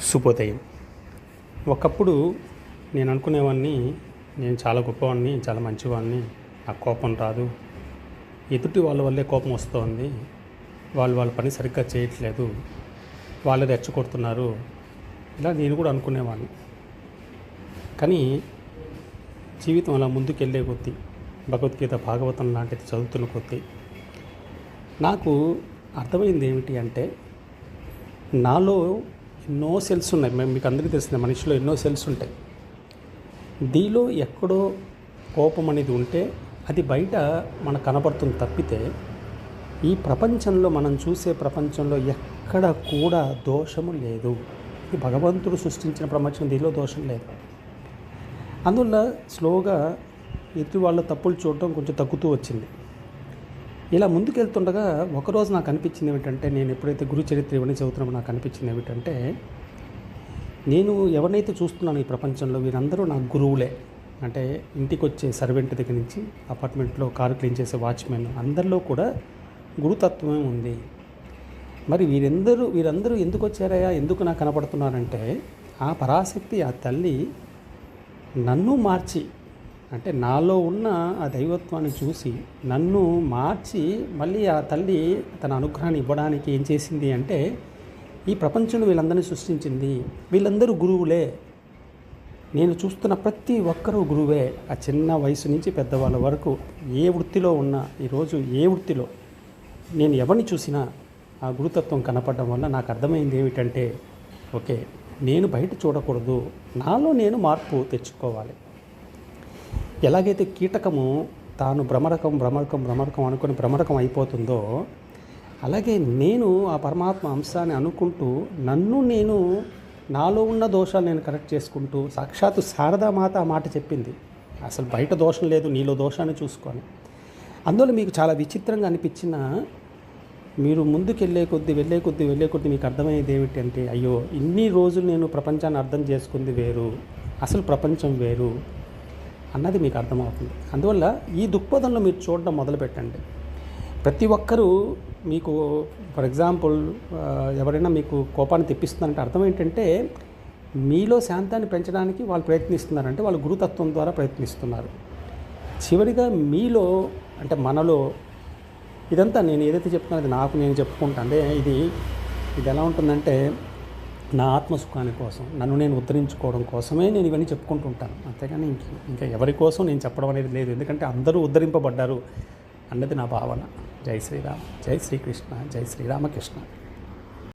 శుభోదయం ఒకప్పుడు నేను అనుకునేవాడిని నేను చాలా గొప్పవాడిని చాలా మంచివాడిని ఆ కోపం రాదు. ఎదుటి వాళ్ళ వల్లే కోపం వస్తుంది. వాళ్ళు వాళ్ళ పని సరిగ్గా చేయట్లేదు. వాళ్ళు రెచ్చగొడుతున్నారు. ఇలా నేను కూడా అనుకునేవాడిని కానీ జీవితం అలా ముందుకెళ్ళే కొద్దీ భగవద్గీత భాగవతం లాంటిది చదువుతున్న కొద్దీ నాకు అర్థమైంది ఏమిటి అంటే నాలో ఎన్నో సెల్స్ ఉన్నాయి. మేము మీకు అందరికీ తెలిసిన మనిషిలో ఎన్నో సెల్స్ ఉంటాయి. దీలో ఎక్కడో కోపం అనేది ఉంటే అది బయట మనకు కనపడుతుంది తప్పితే ఈ ప్రపంచంలో మనం చూసే ప్రపంచంలో ఎక్కడ కూడా దోషము లేదు. ఈ భగవంతుడు సృష్టించిన ప్రపంచం దీనిలో దోషం లేదు. అందువల్ల స్లోగా ఎదుటి వాళ్ళ తప్పులు చూడటం కొంచెం తగ్గుతూ వచ్చింది. ఇలా ముందుకెళ్తుండగా ఒకరోజు నాకు అనిపించింది ఏమిటంటే నేను ఎప్పుడైతే గురు చరిత్ర ఇవన్నీ చదువుతున్నామో నాకు అనిపించింది ఏమిటంటే నేను ఎవరినైతే చూస్తున్నాను ఈ ప్రపంచంలో వీరందరూ నా గురువులే. అంటే ఇంటికి వచ్చే సర్వెంట్ దగ్గర నుంచి అపార్ట్మెంట్లో కారు క్లీన్ చేసే వాచ్మెన్ అందరిలో కూడా గురుతత్వమే ఉంది. మరి వీరందరూ వీరందరూ ఎందుకు వచ్చారయా ఎందుకు నాకు కనపడుతున్నారంటే ఆ పరాశక్తి ఆ తల్లి నన్ను మార్చి అంటే నాలో ఉన్న ఆ దైవత్వాన్ని చూసి నన్ను మార్చి మళ్ళీ ఆ తల్లి తన అనుగ్రహాన్ని ఇవ్వడానికి ఏం చేసింది అంటే ఈ ప్రపంచంలో వీళ్ళందరినీ సృష్టించింది. వీళ్ళందరూ గురువులే. నేను చూస్తున్న ప్రతి ఒక్కరూ గురువే. ఆ చిన్న వయసు నుంచి పెద్దవాళ్ళ వరకు ఏ వృత్తిలో ఉన్నా ఈరోజు ఏ వృత్తిలో నేను ఎవరిని చూసినా ఆ గురుతత్వం కనపడడం వల్ల నాకు అర్థమైంది ఏమిటంటే ఓకే నేను బయట చూడకూడదు. నాలో నేను మార్పు తెచ్చుకోవాలి. ఎలాగైతే కీటకము తాను భ్రమరకం భ్రమరకం భ్రమరకం అనుకుని భ్రమరకం అయిపోతుందో అలాగే నేను ఆ పరమాత్మ అంశాన్ని అనుకుంటూ నన్ను నేను నాలో ఉన్న దోషాలు నేను కరెక్ట్ చేసుకుంటూ సాక్షాత్తు శారదామాత ఆ మాట చెప్పింది. అసలు బయట దోషం లేదు నీలో దోషాన్ని చూసుకొని. అందువల్ల మీకు చాలా విచిత్రంగా అనిపించిన మీరు ముందుకెళ్ళే కొద్ది కొద్దీ వెళ్ళే కొద్దీ వెళ్ళే కొద్దీ మీకు అర్థమయ్యేది ఏమిటి అంటే అయ్యో ఇన్ని రోజులు నేను ప్రపంచాన్ని అర్థం చేసుకుంది వేరు అసలు ప్రపంచం వేరు అన్నది మీకు అర్థమవుతుంది. అందువల్ల ఈ దృక్పథంలో మీరు చూడడం మొదలుపెట్టండి. ప్రతి ఒక్కరూ మీకు ఫర్ ఎగ్జాంపుల్ ఎవరైనా మీకు కోపాన్ని తెప్పిస్తున్నారంటే అర్థం ఏంటంటే మీలో శాంతాన్ని పెంచడానికి వాళ్ళు ప్రయత్నిస్తున్నారంటే వాళ్ళు గురుతత్వం ద్వారా ప్రయత్నిస్తున్నారు. చివరిగా మీలో అంటే మనలో ఇదంతా నేను ఏదైతే చెప్తున్నానో అది నాకు నేను చెప్పుకుంటాను. అంటే ఇది ఇది ఎలా ఉంటుందంటే నా ఆత్మసుఖాని కోసం నన్ను నేను ఉద్ధరించుకోవడం కోసమే నేను ఇవన్నీ చెప్పుకుంటూ ఉంటాను అంతేగాని ఇంక ఇంకా ఎవరి కోసం నేను చెప్పడం అనేది లేదు. ఎందుకంటే అందరూ ఉద్ధరింపబడ్డారు అన్నది నా భావన. జై శ్రీరామ్ జై శ్రీకృష్ణ జై శ్రీరామకృష్ణ.